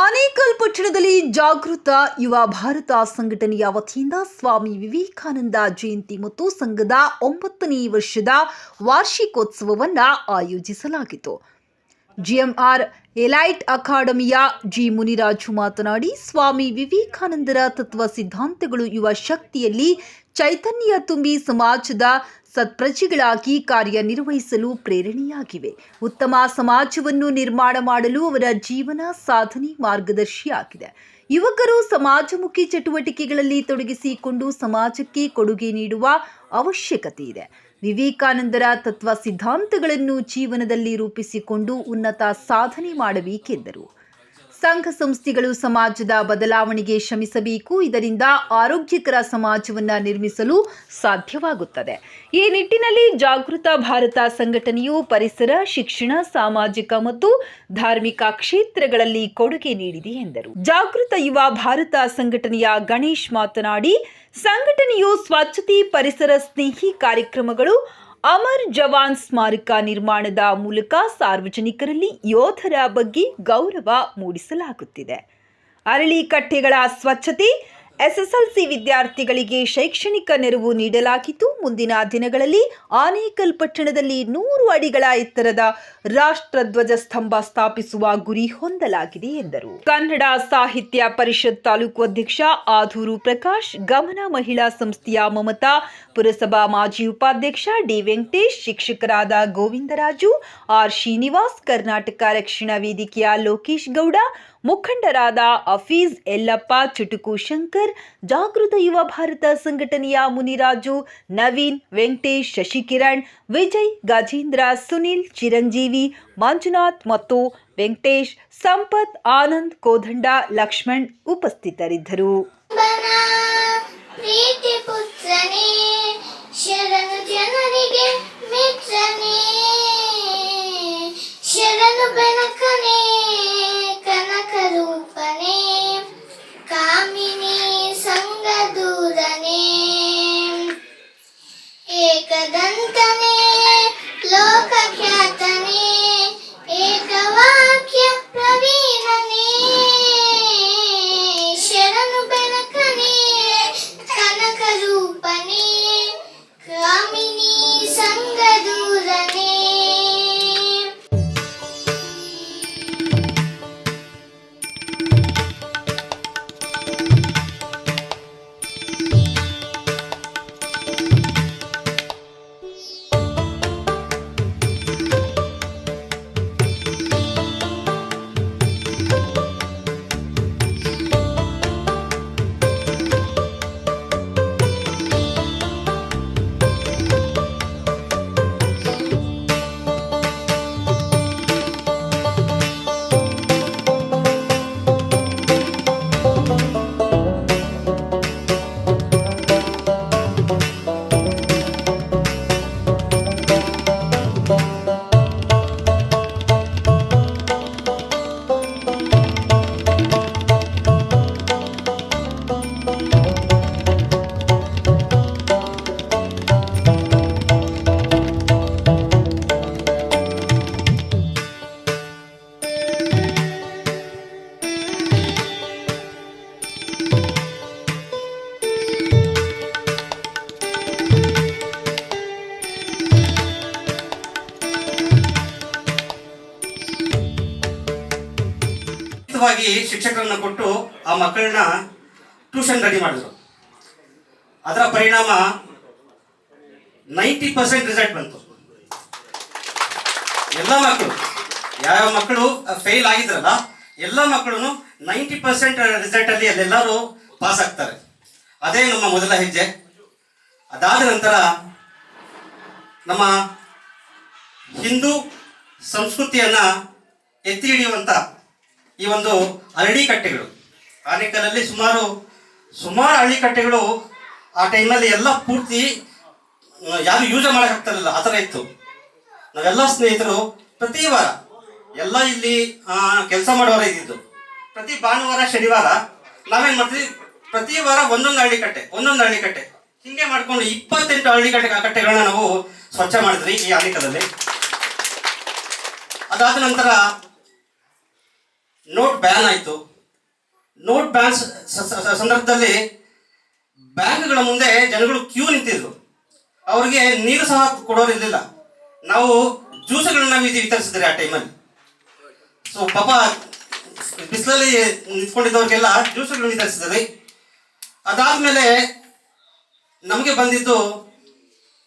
ಆನೇಕಲ್ ಪಟ್ಟಣದಲ್ಲಿ ಜಾಗೃತ ಯುವ ಭಾರತ ಸಂಘಟನೆಯ ವತಿಯಿಂದ ಸ್ವಾಮಿ ವಿವೇಕಾನಂದ ಜಯಂತಿ ಮತ್ತು ಸಂಘದ ಒಂಬತ್ತನೇ ವರ್ಷದ ವಾರ್ಷಿಕೋತ್ಸವವನ್ನು ಆಯೋಜಿಸಲಾಗಿತ್ತು. ಜಿಎಂಆರ್ ಎಲೈಟ್ ಅಕಾಡೆಮಿಯ ಜಿ ಮುನಿರಾಜು ಮಾತನಾಡಿ, ಸ್ವಾಮಿ ವಿವೇಕಾನಂದರ ತತ್ವ ಸಿದ್ಧಾಂತಗಳು ಯುವ ಶಕ್ತಿಯಲ್ಲಿ ಚೈತನ್ಯ ತುಂಬಿ ಸಮಾಜದ ಸತ್ಪ್ರಜೆಗಳಾಗಿ ಕಾರ್ಯನಿರ್ವಹಿಸಲು ಪ್ರೇರಣೆಯಾಗಿವೆ. ಉತ್ತಮ ಸಮಾಜವನ್ನು ನಿರ್ಮಾಣ ಮಾಡಲು ಅವರ ಜೀವನ ಸಾಧನೆ ಮಾರ್ಗದರ್ಶಿಯಾಗಿದೆ. ಯುವಕರು ಸಮಾಜಮುಖಿ ಚಟುವಟಿಕೆಗಳಲ್ಲಿ ತೊಡಗಿಸಿಕೊಂಡು ಸಮಾಜಕ್ಕೆ ಕೊಡುಗೆ ನೀಡುವ ಅವಶ್ಯಕತೆ ಇದೆ. ವಿವೇಕಾನಂದರ ತತ್ವ ಸಿದ್ಧಾಂತಗಳನ್ನು ಜೀವನದಲ್ಲಿ ರೂಪಿಸಿಕೊಂಡು ಉನ್ನತ ಸಾಧನೆ ಮಾಡಬೇಕೆಂದರು. ಸಂಘ ಸಂಸ್ಥೆಗಳು ಸಮಾಜದ ಬದಲಾವಣೆಗೆ ಶ್ರಮಿಸಬೇಕು. ಇದರಿಂದ ಆರೋಗ್ಯಕರ ಸಮಾಜವನ್ನು ನಿರ್ಮಿಸಲು ಸಾಧ್ಯವಾಗುತ್ತದೆ. ಈ ನಿಟ್ಟಿನಲ್ಲಿ ಜಾಗೃತ ಭಾರತ ಸಂಘಟನೆಯು ಪರಿಸರ, ಶಿಕ್ಷಣ, ಸಾಮಾಜಿಕ ಮತ್ತು ಧಾರ್ಮಿಕ ಕ್ಷೇತ್ರಗಳಲ್ಲಿ ಕೊಡುಗೆ ನೀಡಿದೆ ಎಂದರು. ಜಾಗೃತ ಯುವ ಭಾರತ ಸಂಘಟನೆಯ ಗಣೇಶ್ ಮಾತನಾಡಿ ಸಂಘಟನೆಯು ಸ್ವಚ್ಛತೆ ಪರಿಸರ ಸ್ನೇಹಿ ಕಾರ್ಯಕ್ರಮಗಳು, ಅಮರ್ ಜವಾನ್ ಸ್ಮಾರಕ ನಿರ್ಮಾಣದ ಮೂಲಕ ಸಾರ್ವಜನಿಕರಲ್ಲಿ ಯೋಧರ ಬಗ್ಗೆ ಗೌರವ ಮೂಡಿಸಲಾಗುತ್ತಿದೆ. ಅರಳಿ ಕಟ್ಟೆಗಳ ಸ್ವಚ್ಛತೆ ಎಸ್ಎಸ್ಎಲ್ಸಿ ವಿದ್ಯಾರ್ಥಿಗಳಿಗೆ ಶೈಕ್ಷಣಿಕ ನೆರವು ನೀಡಲಾಗಿದ್ದು ಮುಂದಿನ ದಿನಗಳಲ್ಲಿ ಆನೇಕಲ್ ಪಟ್ಟಣದಲ್ಲಿ ನೂರು ಅಡಿಗಳ ಎತ್ತರದ ರಾಷ್ಟ್ರಧ್ವಜ ಸ್ತಂಭ ಸ್ಥಾಪಿಸುವ ಗುರಿ ಹೊಂದಲಾಗಿದೆ ಎಂದರು. ಕನ್ನಡ ಸಾಹಿತ್ಯ ಪರಿಷತ್ ತಾಲೂಕು ಅಧ್ಯಕ್ಷ ಆಧೂರು ಪ್ರಕಾಶ್, ಗಮನ ಮಹಿಳಾ ಸಂಸ್ಥೆಯ ಮಮತಾ, ಪುರಸಭಾ ಮಾಜಿ ಉಪಾಧ್ಯಕ್ಷ ಡಿ ವೆಂಕಟೇಶ್, ಶಿಕ್ಷಕರಾದ ಗೋವಿಂದರಾಜು, ಆರ್ ಶ್ರೀನಿವಾಸ್, ಕರ್ನಾಟಕ ರಕ್ಷಣಾ ವೇದಿಕೆಯ ಲೋಕೇಶ್ ಗೌಡ ಮುಖಂಡರಾದ ಅಫೀಜ್ ಯಲ್ಲಪ್ಪ, ಚುಟುಕು ಶಂಕರ್, ಜಾಗೃತ ಯುವ ಭಾರತ ಸಂಘಟನೆಯ ಮುನಿರಾಜು, ನವೀನ್, ವೆಂಕಟೇಶ್, ಶಶಿಕಿರಣ್, ವಿಜಯ್, ಗಜೇಂದ್ರ, ಸುನಿಲ್, ಚಿರಂಜೀವಿ, ಮಂಜುನಾಥ್ ಮತ್ತು ವೆಂಕಟೇಶ್, ಸಂಪತ್, ಆನಂದ್, ಕೋದಂಡ, ಲಕ್ಷ್ಮಣ್ ಉಪಸ್ಥಿತರಿದ್ದರು. ಶರಣು ಜನರಿಗೆ ಮಿತ್ರನೇ. ಉಚಿತವಾಗಿ ಶಿಕ್ಷಕರನ್ನ ಕೊಟ್ಟು ಆ ಮಕ್ಕಳನ್ನ ಟ್ಯೂಷನ್ ರೆಡಿ ಮಾಡಿದ್ರು. ಅದರ ಪರಿಣಾಮ ನೈಂಟಿ ಪರ್ಸೆಂಟ್ ರಿಸಲ್ಟ್ ಬಂತು. ಎಲ್ಲ ಮಕ್ಕಳು ಯಾವ ಮಕ್ಕಳು ಫೇಲ್ ಆಗಿದ್ರಲ್ಲ, ಎಲ್ಲ ಮಕ್ಕಳು ನೈಂಟಿ ಪರ್ಸೆಂಟ್ ರಿಸಲ್ಟ್ ಅಲ್ಲಿ ಅಲ್ಲೆಲ್ಲರೂ ಪಾಸ್ ಆಗ್ತಾರೆ. ಅದೇ ನಮ್ಮ ಮೊದಲ ಹೆಜ್ಜೆ. ಅದಾದ ನಂತರ ನಮ್ಮ ಹಿಂದೂ ಸಂಸ್ಕೃತಿಯನ್ನ ಎತ್ತಿ ಹಿಡಿಯುವಂತ ಈ ಒಂದು ಅರಳಿ ಕಟ್ಟೆಗಳು. ಆನೇಕಲ್ಲಲ್ಲಿ ಸುಮಾರು ಸುಮಾರು ಹಳ್ಳಿ ಕಟ್ಟೆಗಳು ಆ ಟೈಮ್ನಲ್ಲಿ ಎಲ್ಲ ಪೂರ್ತಿ ಯಾರು ಯೂಸ್ ಮಾಡಕ್ಕೆ ಆ ಥರ ಇತ್ತು. ನಾವೆಲ್ಲ ಸ್ನೇಹಿತರು ಪ್ರತಿ ವಾರ, ಎಲ್ಲ ಇಲ್ಲಿ ಕೆಲಸ ಮಾಡೋರ ಇದ್ದಿದ್ದು. ಪ್ರತಿ ಭಾನುವಾರ, ಶನಿವಾರ ನಾವೇನು ಮಾಡ್ತೀವಿ? ಪ್ರತಿ ವಾರ ಒಂದೊಂದು ಹಳ್ಳಿ ಕಟ್ಟೆ, ಒಂದೊಂದು ಹಳ್ಳಿ ಕಟ್ಟೆ. ಹಿಂಗೆ ಮಾಡ್ಕೊಂಡು ಇಪ್ಪತ್ತೆಂಟು ಹಳ್ಳಿ ಕಟ್ಟೆ ಕಟ್ಟೆಗಳನ್ನ ನಾವು ಸ್ವಚ್ಛ ಮಾಡಿದ್ರಿ ಈ ಆಲಿಕದಲ್ಲಿ ಅದಾದ ನಂತರ ನೋಟ್ ಬ್ಯಾನ್ ಆಯಿತು. ನೋಟ್ ಬ್ಯಾನ್ ಸಂದರ್ಭದಲ್ಲಿ ಬ್ಯಾಂಕ್ಗಳ ಮುಂದೆ ಜನಗಳು ಕ್ಯೂ ನಿಂತಿದ್ರು. ಅವರಿಗೆ ನೀರು ಸಹ ಕೊಡೋರಿರ್ಲಿಲ್ಲ ನಾವು ಜ್ಯೂಸ್ಗಳನ್ನ ಇದು ವಿಚರಿಸಿದ್ರೆ ಆ ಟೈಮಲ್ಲಿ ಸೊ ಪಾಪ ಬಿಸಿಲಲ್ಲಿ ನಿಂತ್ಕೊಂಡಿದ್ದವ್ರಿಗೆಲ್ಲ ಜ್ಯೂಸ್ಗಳನ್ನ ವಿತರಿಸಿದ್ರಿ. ಅದಾದ್ಮೇಲೆ ನಮಗೆ ಬಂದಿದ್ದು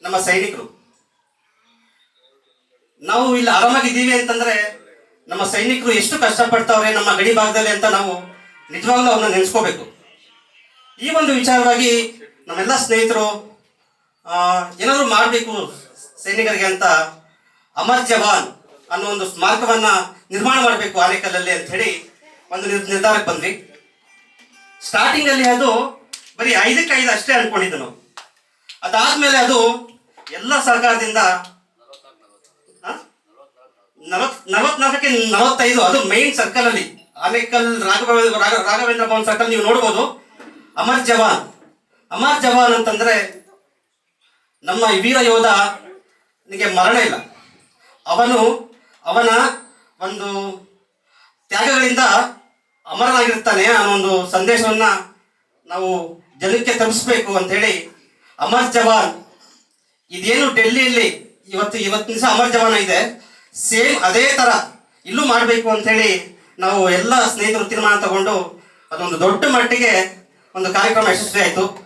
ನಮ್ಮ ಸೈನಿಕರು. ನಾವು ಇಲ್ಲಿ ಆರಾಮಾಗಿದ್ದೀವಿ ಅಂತಂದ್ರೆ ನಮ್ಮ ಸೈನಿಕರು ಎಷ್ಟು ಕಷ್ಟಪಡ್ತಾವ್ರೆ ನಮ್ಮ ಗಡಿ ಭಾಗದಲ್ಲಿ ಅಂತ ನಾವು ನಿಜವಾಗ್ಲೂ ಅವ್ರನ್ನ ನೆನೆಸ್ಕೋಬೇಕು ಈ ಒಂದು ವಿಚಾರವಾಗಿ ನಮ್ಮೆಲ್ಲ ಸ್ನೇಹಿತರು ಏನಾದರೂ ಮಾಡಬೇಕು ಸೈನಿಕರಿಗೆ ಅಂತ ಅಮರ್ ಜವಾನ್ ಅನ್ನೋ ಒಂದು ಸ್ಮಾರಕವನ್ನ ನಿರ್ಮಾಣ ಮಾಡಬೇಕು ಆನೇಕಲ್ಲಲ್ಲಿ ಅಂತ ಹೇಳಿ ಒಂದು ನಿರ್- ನಿರ್ಧಾರಕ್ಕೆ ಬಂದ್ವಿ ಸ್ಟಾರ್ಟಿಂಗ್ ಅಲ್ಲಿ ಅದು ಬರೀ ಐದಕ್ಕೆ ಐದು ಅಷ್ಟೇ ಅಂದ್ಕೊಂಡಿದ್ದು ನಾವು ಅದಾದಮೇಲೆ ಅದು ಎಲ್ಲ ಸರ್ಕಾರದಿಂದ? ನಲವತ್ ನಲವತ್ನಾಲ್ಕಕ್ಕೆ ನಲವತ್ತೈದು, ಅದು ಮೈನ್ ಸರ್ಕಲ್ ಅಲ್ಲಿ. ಆನೇಕಲ್ ರಾಘವೇಂದ್ರ ರಾಘವೇಂದ್ರ ಭವನ್ ಸರ್ಕಲ್ ನೀವು ನೋಡ್ಬೋದು. ಅಮರ್ ಜವಾನ್. ಅಮರ್ ಜವಾನ್ ಅಂತಂದ್ರೆ ನಮ್ಮ ವೀರ ಯೋಧ ನಿಮಗೆ ಮರಣ ಇಲ್ಲ. ಅವನು ಅವನ ಒಂದು ತ್ಯಾಗಗಳಿಂದ ಅಮರನಾಗಿರ್ತಾನೆ ಆ ಒಂದು ಸಂದೇಶವನ್ನ ನಾವು ಜನಕ್ಕೆ ತಲುಪಿಸ್ಬೇಕು ಅಂತ ಹೇಳಿ ಅಮರ್ ಜವಾನ್. ಇದೇನು ಡೆಲ್ಲಿಯಲ್ಲಿ ಇವತ್ತು ಇವತ್ತಿನ ಅಮರ್ ಜವಾನ ಇದೆ. ಸೇಮ್ ಅದೇ ತರ ಇಲ್ಲೂ ಮಾಡಬೇಕು ಅಂತ ಹೇಳಿ ನಾವು ಎಲ್ಲ ಸ್ನೇಹಿತರು ತೀರ್ಮಾನ ತಗೊಂಡು ಅದೊಂದು ದೊಡ್ಡ ಮಟ್ಟಿಗೆ ಒಂದು ಕಾರ್ಯಕ್ರಮ ಯಶಸ್ವಿ ಆಯಿತು.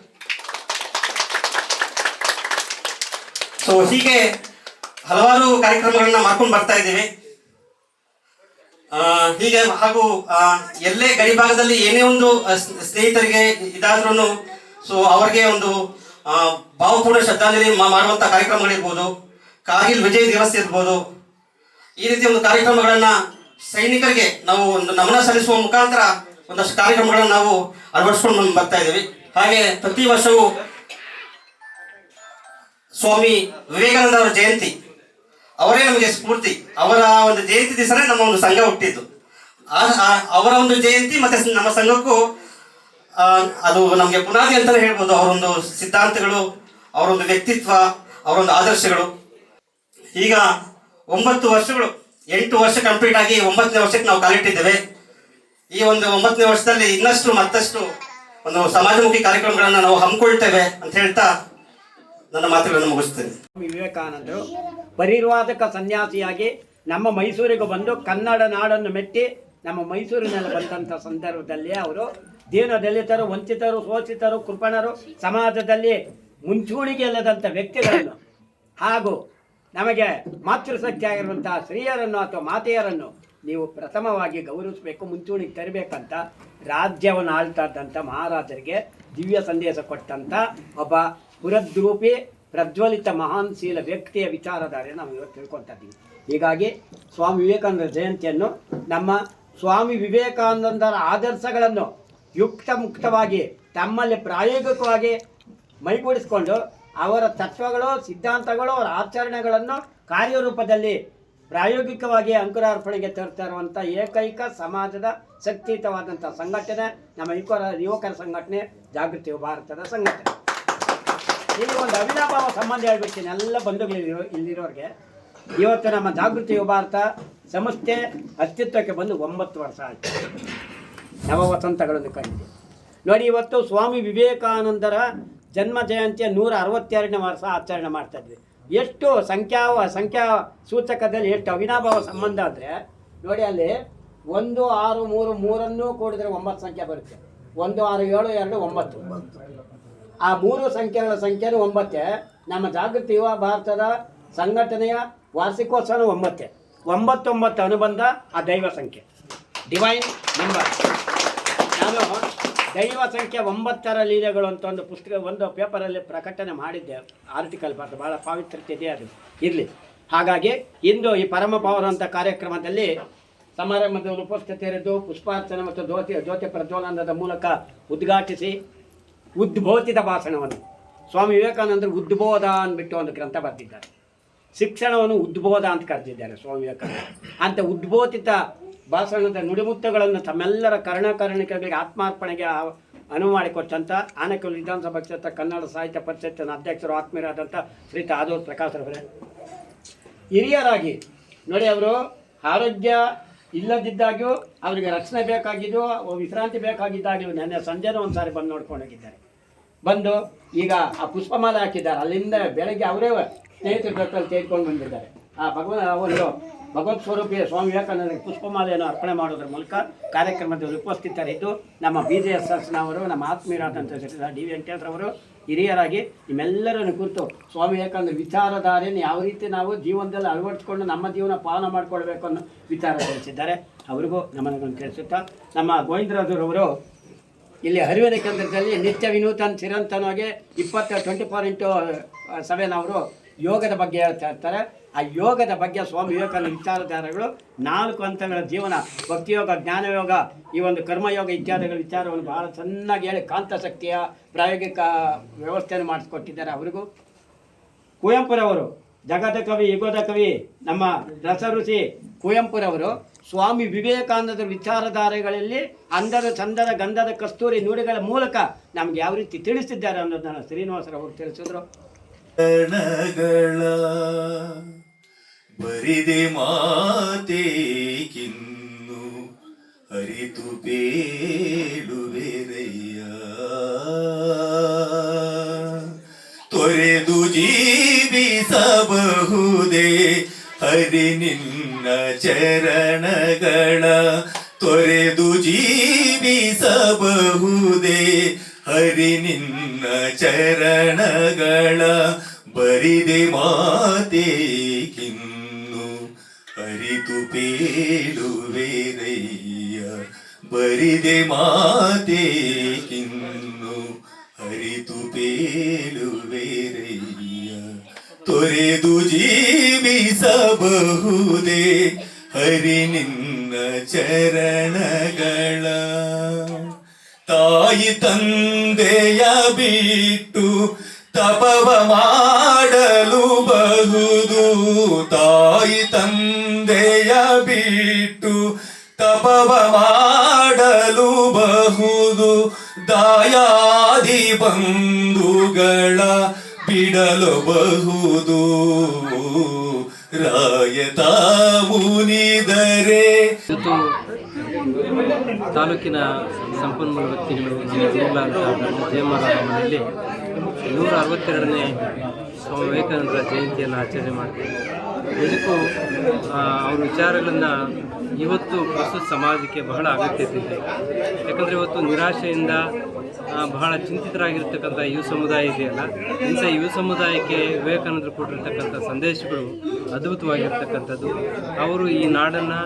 ಸೊ ಹೀಗೆ ಹಲವಾರು ಕಾರ್ಯಕ್ರಮಗಳನ್ನ ಮಾಡ್ಕೊಂಡು ಬರ್ತಾ ಇದ್ದೀವಿ. ಹೀಗೆ ಹಾಗೂ ಎಲ್ಲೇ ಗಡಿಭಾಗದಲ್ಲಿ ಏನೇ ಒಂದು ಸ್ನೇಹಿತರಿಗೆ ಇದಾದ್ರೂ ಸೊ ಅವ್ರಿಗೆ ಒಂದು ಭಾವಪೂರ್ಣ ಶ್ರದ್ಧಾಂಜಲಿ ಮಾ- ಮಾಡುವಂತ ಕಾರ್ಯಕ್ರಮಗಳಿರ್ಬೋದು. ಕಾರ್ಗಿಲ್ ವಿಜಯ್ ದಿವಸ್ ಇರ್ಬೋದು. ಈ ರೀತಿ ಒಂದು ಕಾರ್ಯಕ್ರಮಗಳನ್ನ ಸೈನಿಕರಿಗೆ ನಾವು ಒಂದು ನಮನ ಸಲ್ಲಿಸುವ ಮುಖಾಂತರ ಒಂದಷ್ಟು ಕಾರ್ಯಕ್ರಮಗಳನ್ನು ನಾವು ಅಳವಡಿಸ್ಕೊಂಡು ಬರ್ತಾ ಇದ್ದೀವಿ. ಹಾಗೆ ಪ್ರತಿ ವರ್ಷವೂ ಸ್ವಾಮಿ ವಿವೇಕಾನಂದ ಅವರ ಜಯಂತಿ ಅವರೇ ನಮಗೆ ಸ್ಫೂರ್ತಿ. ಅವರ ಒಂದು ಜಯಂತಿ ದಿವಸನೇ ನಮ್ಮ ಒಂದು ಸಂಘ ಹುಟ್ಟಿದ್ದು. ಅವರ ಒಂದು ಜಯಂತಿ ಮತ್ತೆ ನಮ್ಮ ಸಂಘಕ್ಕೂ ಅದು ನಮಗೆ ಪುನಾದಿ ಅಂತಲೇ ಹೇಳ್ಬೋದು. ಅವರೊಂದು ಸಿದ್ಧಾಂತಗಳು, ಅವರೊಂದು ವ್ಯಕ್ತಿತ್ವ, ಅವರೊಂದು ಆದರ್ಶಗಳು. ಈಗ ಒಂಬತ್ತು ವರ್ಷಗಳು, ಎಂಟು ವರ್ಷ ಕಂಪ್ಲೀಟ್ ಆಗಿ ಒಂಬತ್ತನೇ ವರ್ಷಕ್ಕೆ ನಾವು ಕಾಲಿಟ್ಟಿದ್ದೇವೆ. ಈ ಒಂದು ಒಂಬತ್ತನೇ ವರ್ಷದಲ್ಲಿ ಇನ್ನಷ್ಟು ಮತ್ತಷ್ಟು ಒಂದು ಸಮಾಜಮುಖಿ ಕಾರ್ಯಕ್ರಮಗಳನ್ನು ನಾವು ಹಮ್ಮಿಕೊಳ್ತೇವೆ ಅಂತ ಹೇಳ್ತಾ ನನ್ನ ಮಾತುಗಳನ್ನು ಮುಗಿಸ್ತೇನೆ. ವಿವೇಕಾನಂದರು, ಪರಿರ್ವಾದಕ ಸನ್ಯಾಸಿಯಾಗಿ ನಮ್ಮ ಮೈಸೂರಿಗೆ ಬಂದು ಕನ್ನಡ ನಾಡನ್ನು ಮೆಟ್ಟಿ ನಮ್ಮ ಮೈಸೂರಿನಲ್ಲಿ ಬಂದಂಥ ಸಂದರ್ಭದಲ್ಲಿ ಅವರು ದೀನ ದಲಿತರು, ವಂಚಿತರು, ಶೋಷಿತರು, ಕೃಪಣರು, ಸಮಾಜದಲ್ಲಿ ಮುಂಚೂಣಿಗೆ ಇಲ್ಲದಂಥ ವ್ಯಕ್ತಿಗಳನ್ನು ಹಾಗೂ ನಮಗೆ ಮಾತೃಶಕ್ತಿ ಆಗಿರುವಂತಹ ಸ್ತ್ರೀಯರನ್ನು ಅಥವಾ ಮಾತೆಯರನ್ನು ನೀವು ಪ್ರಥಮವಾಗಿ ಗೌರವಿಸಬೇಕು, ಮುಂಚೂಣಿಗೆ ತರಬೇಕಂತ ರಾಜ್ಯವನ್ನು ಆಳ್ತಾ ಇದ್ದಂಥ ಮಹಾರಾಜರಿಗೆ ದಿವ್ಯ ಸಂದೇಶ ಕೊಟ್ಟಂಥ ಒಬ್ಬ ಪುರದ್ರೂಪಿ, ಪ್ರಜ್ವಲಿತ ಮಹಾನ್ಶೀಲ ವ್ಯಕ್ತಿಯ ವಿಚಾರಧಾರೆ ನಾವು ಇವತ್ತು ತಿಳ್ಕೊತಾ ಇದ್ದೀವಿ. ಹೀಗಾಗಿ ಸ್ವಾಮಿ ವಿವೇಕಾನಂದರ ಜಯಂತಿಯನ್ನು ನಮ್ಮ ಸ್ವಾಮಿ ವಿವೇಕಾನಂದರ ಆದರ್ಶಗಳನ್ನು ಯುಕ್ತ ಮುಕ್ತವಾಗಿ ತಮ್ಮಲ್ಲಿ ಪ್ರಾಯೋಗಿಕವಾಗಿ ಮೈಗೂಡಿಸಿಕೊಂಡು ಅವರ ತತ್ವಗಳು, ಸಿದ್ಧಾಂತಗಳು, ಅವರ ಆಚರಣೆಗಳನ್ನು ಕಾರ್ಯರೂಪದಲ್ಲಿ ಪ್ರಾಯೋಗಿಕವಾಗಿ ಅಂಕುರಾರ್ಪಣೆಗೆ ತರ್ತಾ ಇರುವಂಥ ಏಕೈಕ ಸಮಾಜದ ಶಕ್ತಿಯುತವಾದಂಥ ಸಂಘಟನೆ, ನಮ್ಮ ಯುವಕರ ಯುವಕರ ಸಂಘಟನೆ, ಜಾಗೃತಿ ಭಾರತದ ಸಂಘಟನೆ. ಇಲ್ಲಿ ಒಂದು ಅವಿನಾಭಾವ ಸಂಬಂಧ ಹೇಳ್ಬಿಡ್ತೀನಿ ಎಲ್ಲ ಬಂಧುಗಳಿರೋ, ಇಲ್ಲಿರೋರಿಗೆ, ಇವತ್ತು ನಮ್ಮ ಜಾಗೃತಿ ಭಾರತ ಸಂಸ್ಥೆ ಅಸ್ತಿತ್ವಕ್ಕೆ ಬಂದು ಒಂಬತ್ತು ವರ್ಷ ಆಯಿತು. ನವ ವಸಂತಗಳನ್ನು ಕಂಡಿದೆ. ನೋಡಿ, ಇವತ್ತು ಸ್ವಾಮಿ ವಿವೇಕಾನಂದರ ಜನ್ಮ ಜಯಂತಿಯ ನೂರ ಅರವತ್ತೆರಡನೇ ವರ್ಷ ಆಚರಣೆ ಮಾಡ್ತಾ ಇದ್ವಿ. ಎಷ್ಟು ಸಂಖ್ಯಾ ಸಂಖ್ಯಾ ಸೂಚಕದಲ್ಲಿ ಎಷ್ಟು ಅವಿನಾಭಾವ ಸಂಬಂಧ ಅಂದರೆ ನೋಡಿ ಅಲ್ಲಿ ಒಂದು, ಆರು, ಮೂರು, ಮೂರನ್ನೂ ಕೂಡಿದ್ರೆ ಒಂಬತ್ತು ಸಂಖ್ಯೆ ಬರುತ್ತೆ. ಒಂದು, ಆರು, ಏಳು, ಎರಡು, ಒಂಬತ್ತು. ಆ ಮೂರು ಸಂಖ್ಯೆಗಳ ಸಂಖ್ಯೆನೂ ಒಂಬತ್ತೆ. ನಮ್ಮ ಜಾಗೃತಿ ಯುವ ಭಾರತದ ಸಂಘಟನೆಯ ವಾರ್ಷಿಕೋತ್ಸವ ಒಂಬತ್ತೆ. ಒಂಬತ್ತೊಂಬತ್ತು ಅನುಬಂಧ ಆ ದೈವ ಸಂಖ್ಯೆ. ಡಿವೈನ್ ನಂಬರ್ ನಾನು ದೈವ ಸಂಖ್ಯೆ ಒಂಬತ್ತರ ಲೀಲೆಗಳು ಅಂತ ಒಂದು ಪುಸ್ತಕ, ಒಂದು ಪೇಪರಲ್ಲಿ ಪ್ರಕಟಣೆ ಮಾಡಿದ್ದೆ. ಆರ್ಟಿಕಲ್ ಬರೆದು ಭಾಳ ಪಾವಿತ್ರತೆ ಇದೆ ಅದು. ಇರಲಿ. ಹಾಗಾಗಿ ಇಂದು ಈ ಪರಮ ಪವರ್ ಅಂತ ಕಾರ್ಯಕ್ರಮದಲ್ಲಿ ಸಮಾರಂಭದ ಉಪಸ್ಥಿತರಿದ್ದು, ಪುಷ್ಪಾರ್ಚನೆ ಮತ್ತು ಜ್ಯೋತಿ ಜ್ಯೋತಿ ಪ್ರಜ್ವಲನದ ಮೂಲಕ ಉದ್ಘಾಟಿಸಿ ಉದ್ಭೋತಿತ ಭಾಷಣವನ್ನು. ಸ್ವಾಮಿ ವಿವೇಕಾನಂದರು ಉದ್ಬೋಧ ಅಂದ್ಬಿಟ್ಟು ಒಂದು ಗ್ರಂಥ ಬರೆದಿದ್ದಾರೆ. ಶಿಕ್ಷಣವನ್ನು ಉದ್ಬೋಧ ಅಂತ ಕರೆದಿದ್ದಾರೆ ಸ್ವಾಮಿ ವಿವೇಕಾನಂದ ಅಂತ ಉದ್ಬೋಧಿತ ಭಾಷಣದ ನುಡಿಮುತ್ತಗಳನ್ನು ತಮ್ಮೆಲ್ಲರ ಕರ್ಣಕರ್ಣಿಕಗಳಿಗೆ ಆತ್ಮಾರ್ಪಣೆಗೆ ಅನುವು ಮಾಡಿಕೊಟ್ಟಂಥ ಆನೇಕಲ್ ವಿಧಾನಸಭಾ ಕ್ಷೇತ್ರ, ಕನ್ನಡ ಸಾಹಿತ್ಯ ಪರಿಷತ್ತಿನ ಅಧ್ಯಕ್ಷರು ಆತ್ಮೀಯರಾದಂಥ ಶ್ರೀ ತಾದೂರ್ ಪ್ರಕಾಶ್ ರವರೇ. ಹಿರಿಯರಾಗಿ, ನೋಡಿ ಅವರು, ಆರೋಗ್ಯ ಇಲ್ಲದಿದ್ದಾಗ್ಯೂ ಅವರಿಗೆ ರಕ್ಷಣೆ ಬೇಕಾಗಿದ್ದು ವಿಶ್ರಾಂತಿ ಬೇಕಾಗಿದ್ದಾಗ್ಯೂ ನೆನ್ನೆ ಸಂಜೆನೂ ಒಂದು ಸಾರಿ ಬಂದು ನೋಡ್ಕೊಂಡು ಹೋಗಿದ್ದಾರೆ. ಬಂದು ಈಗ ಆ ಪುಷ್ಪಮಾಲೆ ಹಾಕಿದ್ದಾರೆ. ಅಲ್ಲಿಂದ ಬೆಳಗ್ಗೆ ಅವರೇ ಸ್ನೇಹಿತರ ಜೊತೆಲಿ ತೆಗೆದುಕೊಂಡು ಬಂದಿದ್ದಾರೆ. ಆ ಭಗವಾನ್ ಒಂದು ಭಗವತ್ ಸ್ವರೂಪಿಯ ಸ್ವಾಮಿ ವಿವೇಕಾನಂದರಿಗೆ ಪುಷ್ಪಮಾಲೆಯನ್ನು ಅರ್ಪಣೆ ಮಾಡೋದ್ರ ಮೂಲಕ ಕಾರ್ಯಕ್ರಮದಲ್ಲಿ ಉಪಸ್ಥಿತರಿದ್ದು, ನಮ್ಮ ಬಿ ಜೆ ಎಸ್ ಎಸ್ನವರು ನಮ್ಮ ಆತ್ಮೀಯರಾದಂಥ ಡಿ ವೆಂಕಟೇಶ್ವರವರು ಹಿರಿಯರಾಗಿ ನಿಮ್ಮೆಲ್ಲರನ್ನು ಕುರಿತು ಸ್ವಾಮಿ ವಿವೇಕಾನಂದ ವಿಚಾರಧಾರೆಯನ್ನು ಯಾವ ರೀತಿ ನಾವು ಜೀವನದಲ್ಲಿ ಅಳವಡಿಸ್ಕೊಂಡು ನಮ್ಮ ಜೀವನ ಪಾಲನ ಮಾಡಿಕೊಳ್ಬೇಕು ಅನ್ನೋ ವಿಚಾರ ತಿಳಿಸಿದ್ದಾರೆ. ಅವರಿಗೂ ನಮನಗಳನ್ನು ತಿಳಿಸುತ್ತಾ, ನಮ್ಮ ಗೋವಿಂದರಾಜರವರು ಇಲ್ಲಿ ಹರಿವಿನ ಕೇಂದ್ರದಲ್ಲಿ ನಿತ್ಯ ವಿನೂತನ ಚಿರಂತನವಾಗಿ ಇಪ್ಪತ್ತು ಟ್ವೆಂಟಿ ಫೋರ್ ಇಂಟು ಸೆವೆನ್ ಅವರು ಯೋಗದ ಬಗ್ಗೆ ಹೇಳ್ತಾ ಇರ್ತಾರೆ. ಆ ಯೋಗದ ಬಗ್ಗೆ ಸ್ವಾಮಿ ವಿವೇಕಾನಂದ ವಿಚಾರಧಾರೆಗಳು ನಾಲ್ಕು ಹಂತಗಳ ಜೀವನ, ಭಕ್ತಿಯೋಗ, ಜ್ಞಾನಯೋಗ, ಈ ಒಂದು ಕರ್ಮಯೋಗ ಇತ್ಯಾದಿಗಳ ವಿಚಾರವನ್ನು ಬಹಳ ಚೆನ್ನಾಗಿ ಹೇಳಿ ಕಾಂತಶಕ್ತಿಯ ಪ್ರಾಯೋಗಿಕ ವ್ಯವಸ್ಥೆಯನ್ನು ಮಾಡಿಸ್ಕೊಟ್ಟಿದ್ದಾರೆ ಅವರಿಗೂ. ಕುವೆಂಪುರವರು, ಜಗದ ಕವಿ, ಯುಗದ ಕವಿ, ನಮ್ಮ ರಸಋಷಿ ಕುವೆಂಪುರವರು ಸ್ವಾಮಿ ವಿವೇಕಾನಂದರ ವಿಚಾರಧಾರೆಗಳಲ್ಲಿ ಅಂದರ ಚಂದದ ಗಂಧದ ಕಸ್ತೂರಿ ನುಡಿಗಳ ಮೂಲಕ ನಮ್ಗೆ ಯಾವ ರೀತಿ ತಿಳಿಸಿದ್ದಾರೆ ಅನ್ನೋದನ್ನು ಶ್ರೀನಿವಾಸರವರು ತಿಳಿಸಿದ್ರು. ಬರಿದೆ ಮಾತೇಕಿನ್ನು ಅರಿತು ಬೇಡುವೆರಯ್ಯ. ತೊರೆದು ಜೀವಿಸಬಹುದೇ ಹರಿ ನಿನ್ನ ಚರಣಗಳ. ತೊರೆದು ಜೀವಿಸಬಹುದೇ ಹರಿ ನಿನ್ನ ಚರಣಗಳ. ಬರಿದೆ ಮಾತೇಕಿನ್ನು ಅರಿತು ಪೇಳುವೆರಯ್ಯ ಬರಿದೆ ಮಾತೇಕಿನ್ನು ಅರಿತು ಪೇಳುವೆರಯ್ಯ ತೊರೆದು ಜೀವಿಸಬಹುದೇ ಹರಿ ನಿನ್ನ ಚರಣಗಳ. ತಾಯಿ ತಂದೆಯ ಬಿಟ್ಟು ತಪವ ಮಾಡಲು ಬಹುದು ತಾಯಿ ತಂದೆಯ ಬಿಟ್ಟು ತಪವ ಮಾಡಲು ಬಹುದು ದಾಯಾದಿ ಬಂಧುಗಳ ಬಿಡಲು ಬಹುದು. ರಾಯತ ಮುನಿದರೆ ಇವತ್ತು ತಾಲೂಕಿನ ಸಂಪನ್ಮೂಲ ವ್ಯಕ್ತಿಗಳು ಜಯಮಾಲ ಮನೆಯಲ್ಲಿ ನೂರ ಅರವತ್ತೆರಡನೇ ಸ್ವಾಮಿ ವಿವೇಕಾನಂದರ ಜಯಂತಿಯನ್ನು ಆಚರಣೆ ಮಾಡ್ತೀವಿ. ಆ, ಅವ್ರ ವಿಚಾರಗಳನ್ನು ಇವತ್ತು ಪ್ರಸ್ತುತ ಸಮಾಜಕ್ಕೆ ಬಹಳ ಅಗತ್ಯತೆ ಇದೆ. ಯಾಕಂದರೆ ಇವತ್ತು ನಿರಾಶೆಯಿಂದ ಬಹಳ ಚಿಂತಿತರಾಗಿರ್ತಕ್ಕಂಥ ಯುವ ಸಮುದಾಯ ಇದೆಯಲ್ಲ ಇಂಥ ಯುವ ಸಮುದಾಯಕ್ಕೆ ವಿವೇಕಾನಂದರು ಕೊಟ್ಟಿರ್ತಕ್ಕಂಥ ಸಂದೇಶಗಳು ಅದ್ಭುತವಾಗಿರ್ತಕ್ಕಂಥದ್ದು. ಅವರು ಈ ನಾಡನ್ನು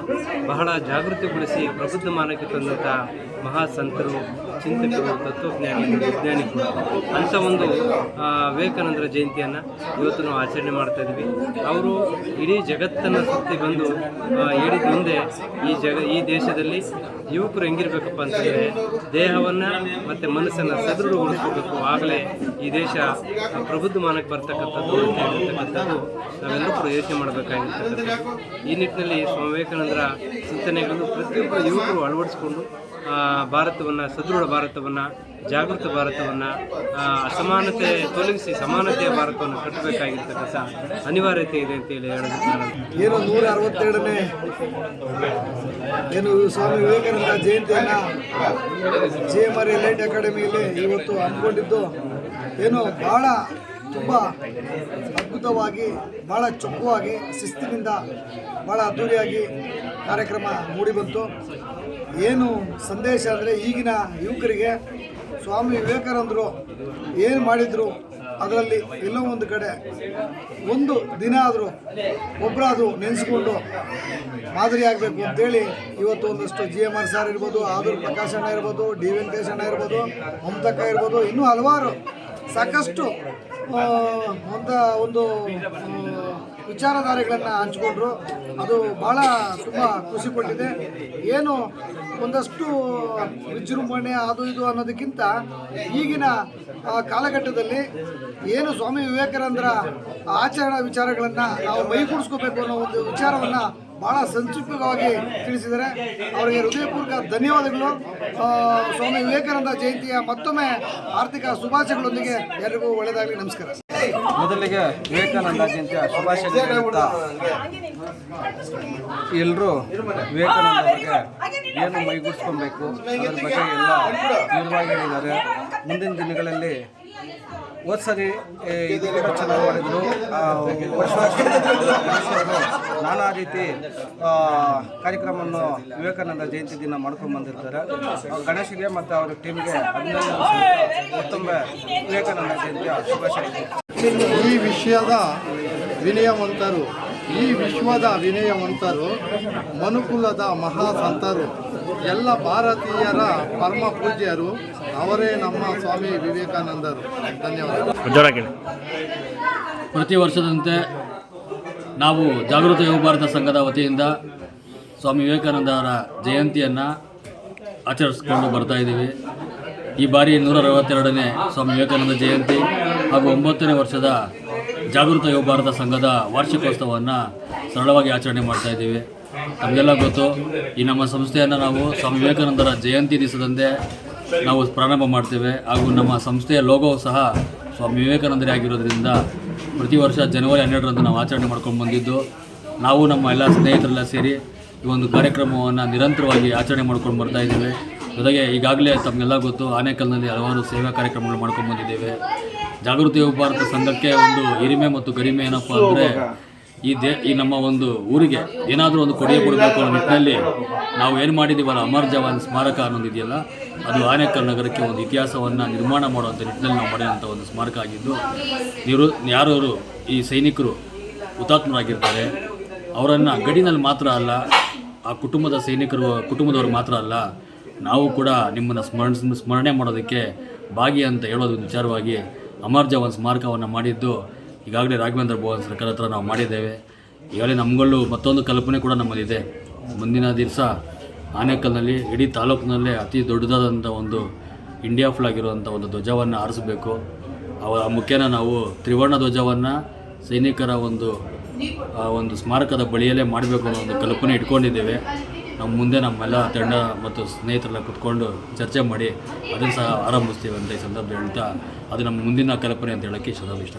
ಬಹಳ ಜಾಗೃತಿಗೊಳಿಸಿ ಪ್ರಬುದ್ಧ ಮಾನಕ್ಕೆ ತಂದಂಥ ಮಹಾಸಂತರು ಚಿಂತಕರು ತತ್ವಜ್ಞಾನಿಗಳು ವಿಜ್ಞಾನಿಗಳು. ಅಂಥ ಒಂದು ವಿವೇಕಾನಂದರ ಜಯಂತಿಯನ್ನು ಇವತ್ತು ನಾವು ಆಚರಣೆ ಮಾಡ್ತಾ ಇದ್ದೀವಿ ಅವರು ಇಡೀ ಜಗತ್ತನ್ನು ಸುತ್ತಿ ಬಂದು ಹೇಳಿದ ಮುಂದೆ ಈ ಜಗ, ಈ ದೇಶದಲ್ಲಿ ಯುವಕರು ಹೆಂಗಿರ್ಬೇಕಪ್ಪ ಅಂತಂದರೆ ದೇಹವನ್ನು ಮತ್ತು ಮನಸ್ಸನ್ನು ಸದೃಢಗೊಳಿಸ್ಕೋಬೇಕು. ಆಗಲೇ ಈ ದೇಶ ಪ್ರಬುದ್ಧಮಾನಕ್ಕೆ ಬರ್ತಕ್ಕಂಥದ್ದು ಅಂತ ಹೇಳ್ತಕ್ಕಂಥದ್ದು ನಾವೆಲ್ಲರೂ ಕೂಡ ಯೋಚನೆ ಮಾಡಬೇಕಾಗಿರ್ತಕ್ಕಂಥದ್ದು. ಈ ನಿಟ್ಟಿನಲ್ಲಿ ಸ್ವಾಮಿ ವಿವೇಕಾನಂದರ ಚಿಂತನೆಗಳು ಪ್ರತಿಯೊಬ್ಬ ಯುವಕರು ಅಳವಡಿಸಿಕೊಂಡು ಭಾರತವನ್ನು, ಸದೃಢ ಭಾರತವನ್ನು, ಜಾಗೃತ ಭಾರತವನ್ನು ಅಸಮಾನತೆ ತೊಲಗಿಸಿ ಸಮಾನತೆಯ ಭಾರತವನ್ನು ಕಟ್ಟಬೇಕಾಗಿರ್ತಕ್ಕಂಥ ಅನಿವಾರ್ಯತೆ ಇದೆ ಅಂತೇಳಿ ಹೇಳೋದಕ್ಕೆ ನಾನು ಏನು ನೂರ ಅರವತ್ತೆರಡನೇ? ಏನು ಸ್ವಾಮಿ ವಿವೇಕಾನಂದ ಜಯಂತಿಯನ್ನು ಜೆ ಎಂ ಆರ್ ಅಕಾಡೆಮಿಯಲ್ಲಿ ಇವತ್ತು ಅಂದ್ಕೊಂಡಿದ್ದು ಏನು ಭಾಳ ತುಂಬ ಅದ್ಭುತವಾಗಿ ಭಾಳ ಚೊಕ್ಕವಾಗಿ, ಶಿಸ್ತಿನಿಂದ ಭಾಳ ಅದ್ದೂರಿಯಾಗಿ ಕಾರ್ಯಕ್ರಮ ಮೂಡಿಬಂತು ಏನು ಸಂದೇಶ ಅಂದರೆ ಈಗಿನ ಯುವಕರಿಗೆ ಸ್ವಾಮಿ ವಿವೇಕಾನಂದರು ಏನು ಮಾಡಿದರು ಅದರಲ್ಲಿ ಎಲ್ಲೋ ಒಂದು ಕಡೆ ಒಂದು ದಿನ ಆದರೂ ಒಬ್ಬರಾದರೂ ನೆನೆಸ್ಕೊಂಡು ಮಾದರಿ ಆಗಬೇಕು ಅಂತೇಳಿ ಇವತ್ತು ಒಂದಷ್ಟು ಜಿ ಎಂ ಆರ್ ಸಾರ್ ಇರ್ಬೋದು, ಆದರೂ ಪ್ರಕಾಶ್ ಅಣ್ಣ ಇರ್ಬೋದು, ಡಿ ವೆಂಕಟೇಶ್ ಅಣ್ಣ ಇರ್ಬೋದು ಮಮತಕ್ಕ ಇರ್ಬೋದು, ಇನ್ನೂ ಹಲವಾರು ಸಾಕಷ್ಟು ಅಂತ ಒಂದು ವಿಚಾರಧಾರೆಗಳನ್ನು ಹಂಚಿಕೊಂಡ್ರು. ಅದು ಭಾಳ ತುಂಬ ಖುಷಿ ಕೊಟ್ಟಿದೆ. ಏನು ಒಂದಷ್ಟು ವಿಜೃಂಭಣೆ, ಅದು ಇದು ಅನ್ನೋದಕ್ಕಿಂತ ಈಗಿನ ಕಾಲಘಟ್ಟದಲ್ಲಿ ಏನು ಸ್ವಾಮಿ ವಿವೇಕಾನಂದರ ಆಚರಣಾ ವಿಚಾರಗಳನ್ನು ನಾವು ಮೈಗೂಡಿಸ್ಕೋಬೇಕು ಅನ್ನೋ ಒಂದು ವಿಚಾರವನ್ನು ಭಾಳ ಸಂಕ್ಷಿಪ್ತವಾಗಿ ತಿಳಿಸಿದ್ದಾರೆ. ಅವರಿಗೆ ಹೃದಯಪೂರ್ವಕ ಧನ್ಯವಾದಗಳು. ಸ್ವಾಮಿ ವಿವೇಕಾನಂದ ಜಯಂತಿಯ ಮತ್ತೊಮ್ಮೆ ಆರ್ಥಿಕ ಶುಭಾಶಯಗಳೊಂದಿಗೆ ಎಲ್ಲರಿಗೂ ಒಳ್ಳೆಯದಾಗಲಿ. ನಮಸ್ಕಾರ. ಮೊದಲಿಗೆ ವಿವೇಕಾನಂದ ಜಯಂತಿಯ ಶುಭಾಶಯ ಎಲ್ಲರೂ ವಿವೇಕಾನಂದ ಬಗ್ಗೆ ಏನು ಮೈಗೂಡಿಸ್ಕೊಬೇಕು ಅದ್ರ ಬಗ್ಗೆ ಎಲ್ಲ ನಿರ್ವಹಣೆ ಹೇಳಿದ್ದಾರೆ ಮುಂದಿನ ದಿನಗಳಲ್ಲಿ ಹೋದ ಸರಿ ಇದು ಕೂಡ ಚೆನ್ನಾಗಿ ಮಾಡಿದ್ರು ನಾನಾ ರೀತಿ ಕಾರ್ಯಕ್ರಮವನ್ನು ವಿವೇಕಾನಂದ ಜಯಂತಿ ದಿನ ಮಾಡ್ಕೊಂಡು ಬಂದಿರ್ತಾರೆ. ಗಣೇಶಿಗೆ ಮತ್ತು ಅವರ ಟೀಮ್ಗೆ ಅಭಿನಂದನೆ ಮತ್ತೊಮ್ಮೆ ವಿವೇಕಾನಂದ ಜಯಂತಿಯ ಶುಭಾಶಯಗಳು. ಈ ವಿಷಯದ ವಿನಯವಂತರು ಈ ವಿಶ್ವದ ವಿನಯವಂತರು ಮನುಕುಲದ ಮಹಾಸಂತರು ಎಲ್ಲ ಭಾರತೀಯರ ಪರಮ ಪೂಜ್ಯರು ಅವರೇ ನಮ್ಮ ಸ್ವಾಮಿ ವಿವೇಕಾನಂದರು. ಧನ್ಯವಾದ ಪ್ರತಿ ವರ್ಷದಂತೆ ನಾವು ಜಾಗೃತ ಯುವ ಭಾರತ ಸಂಘದ ವತಿಯಿಂದ ಸ್ವಾಮಿ ವಿವೇಕಾನಂದ ಅವರ ಜಯಂತಿಯನ್ನು ಆಚರಿಸ್ಕೊಂಡು ಬರ್ತಾ ಇದ್ದೀವಿ. ಈ ಬಾರಿ ನೂರ ಅರವತ್ತೆರಡನೇ ಸ್ವಾಮಿ ವಿವೇಕಾನಂದ ಜಯಂತಿ. ಹಾಗೂ ಒಂಬತ್ತನೇ ವರ್ಷದ ಜಾಗೃತ ಯುವ ಭಾರತ ಸಂಘದ ವಾರ್ಷಿಕೋತ್ಸವವನ್ನು ಸರಳವಾಗಿ ಆಚರಣೆ ಮಾಡ್ತಾ ಇದ್ದೀವಿ. ನಮಗೆಲ್ಲ ಗೊತ್ತು, ಈ ನಮ್ಮ ಸಂಸ್ಥೆಯನ್ನು ನಾವು ಸ್ವಾಮಿ ವಿವೇಕಾನಂದರ ಜಯಂತಿ ದಿವಸದಂದೇ ನಾವು ಪ್ರಾರಂಭ ಮಾಡ್ತೇವೆ ಹಾಗೂ ನಮ್ಮ ಸಂಸ್ಥೆಯ ಲೋಗೋ ಸಹ ಸ್ವಾಮಿ ವಿವೇಕಾನಂದರೇ ಆಗಿರೋದ್ರಿಂದ ಪ್ರತಿ ವರ್ಷ ಜನವರಿ ಹನ್ನೆರಡರಂದು ನಾವು ಆಚರಣೆ ಮಾಡ್ಕೊಂಡು ಬಂದಿದ್ದು, ನಾವು ನಮ್ಮ ಎಲ್ಲ ಸ್ನೇಹಿತರೆಲ್ಲ ಸೇರಿ ಈ ಒಂದು ಕಾರ್ಯಕ್ರಮವನ್ನು ನಿರಂತರವಾಗಿ ಆಚರಣೆ ಮಾಡ್ಕೊಂಡು ಬರ್ತಾ ಇದ್ದೇವೆ. ಜೊತೆಗೆ ಈಗಾಗಲೇ ತಮಗೆಲ್ಲ ಗೊತ್ತು, ಆನೇಕಲ್ನಲ್ಲಿ ಹಲವಾರು ಸೇವಾ ಕಾರ್ಯಕ್ರಮಗಳು ಮಾಡ್ಕೊಂಡು ಬಂದಿದ್ದೇವೆ. ಜಾಗೃತಿ ಯುವ ಭಾರತ ಸಂಘಕ್ಕೆ ಒಂದು ಹಿರಿಮೆ ಮತ್ತು ಗರಿಮೆ ಏನಪ್ಪ ಅಂದರೆ ಈ ದೇ ಈ ನಮ್ಮ ಒಂದು ಊರಿಗೆ ಏನಾದರೂ ಒಂದು ಕೊಡುಗೆ ಕೊಡಬೇಕು ಅನ್ನೋ ನಿಟ್ಟಿನಲ್ಲಿ ನಾವು ಏನು ಮಾಡಿದ್ದೀವಲ್ಲ ಅಮರ್ ಜವಾನ್ ಸ್ಮಾರಕ ಅನ್ನೋದು ಇದೆಯಲ್ಲ ಅದು ಆನೇಕಲ್ ನಗರಕ್ಕೆ ಒಂದು ಇತಿಹಾಸವನ್ನು ನಿರ್ಮಾಣ ಮಾಡುವಂಥ ನಿಟ್ಟಿನಲ್ಲಿ ನಾವು ಮಾಡಿದಂಥ ಒಂದು ಸ್ಮಾರಕ ಆಗಿದ್ದು ನಿರು ಯಾರು ಈ ಸೈನಿಕರು ಹುತಾತ್ಮರಾಗಿರ್ತಾರೆ ಅವರನ್ನು ಗಡಿನಲ್ಲಿ ಮಾತ್ರ ಅಲ್ಲ ಆ ಕುಟುಂಬದ ಸೈನಿಕರು ಕುಟುಂಬದವರು ಮಾತ್ರ ಅಲ್ಲ ನಾವು ಕೂಡ ನಿಮ್ಮನ್ನು ಸ್ಮರಣ ಸ್ಮರಣೆ ಮಾಡೋದಕ್ಕೆ ಭಾಗಿ ಅಂತ ಹೇಳೋದು ವಿಚಾರವಾಗಿ ಅಮರ್ ಜವಾನ್ ಸ್ಮಾರಕವನ್ನು ಮಾಡಿದ್ದು ಈಗಾಗಲೇ ರಾಘವೇಂದ್ರ ಭವನ್ ಸರ್ಕಾರ ಹತ್ರ ನಾವು ಮಾಡಿದ್ದೇವೆ. ಈಗಾಗಲೇ ನಮ್ಗಳು ಮತ್ತೊಂದು ಕಲ್ಪನೆ ಕೂಡ ನಮ್ಮಲ್ಲಿದೆ. ಮುಂದಿನ ದಿವಸ ಆನೇಕಲ್ನಲ್ಲಿ ಇಡೀ ತಾಲೂಕಿನಲ್ಲೇ ಅತಿ ದೊಡ್ಡದಾದಂಥ ಒಂದು ಇಂಡಿಯಾ ಫ್ಲಾಗ್ ಇರುವಂಥ ಒಂದು ಧ್ವಜವನ್ನು ಆರಿಸಬೇಕು ಅವರ ಮುಖ್ಯನ ನಾವು ತ್ರಿವರ್ಣ ಧ್ವಜವನ್ನು ಸೈನಿಕರ ಒಂದು, ಆ ಒಂದು ಸ್ಮಾರಕದ ಬಳಿಯಲ್ಲೇ ಮಾಡಬೇಕು ಅನ್ನೋ ಒಂದು ಕಲ್ಪನೆ ಇಟ್ಕೊಂಡಿದ್ದೇವೆ. ನಮ್ಮ ಮುಂದೆ ನಮ್ಮೆಲ್ಲ ತಂಡ ಮತ್ತು ಸ್ನೇಹಿತರೆಲ್ಲ ಕುತ್ಕೊಂಡು ಚರ್ಚೆ ಮಾಡಿ ಅದನ್ನು ಸಹ ಆರಂಭಿಸ್ತೀವಿ ಅಂತ ಈ ಸಂದರ್ಭ ಹೇಳ್ತಾ ಅದು ನಮ್ಮ ಮುಂದಿನ ಕಲ್ಪನೆ ಅಂತ ಹೇಳೋಕ್ಕೆ ಸದಾ ಇಷ್ಟ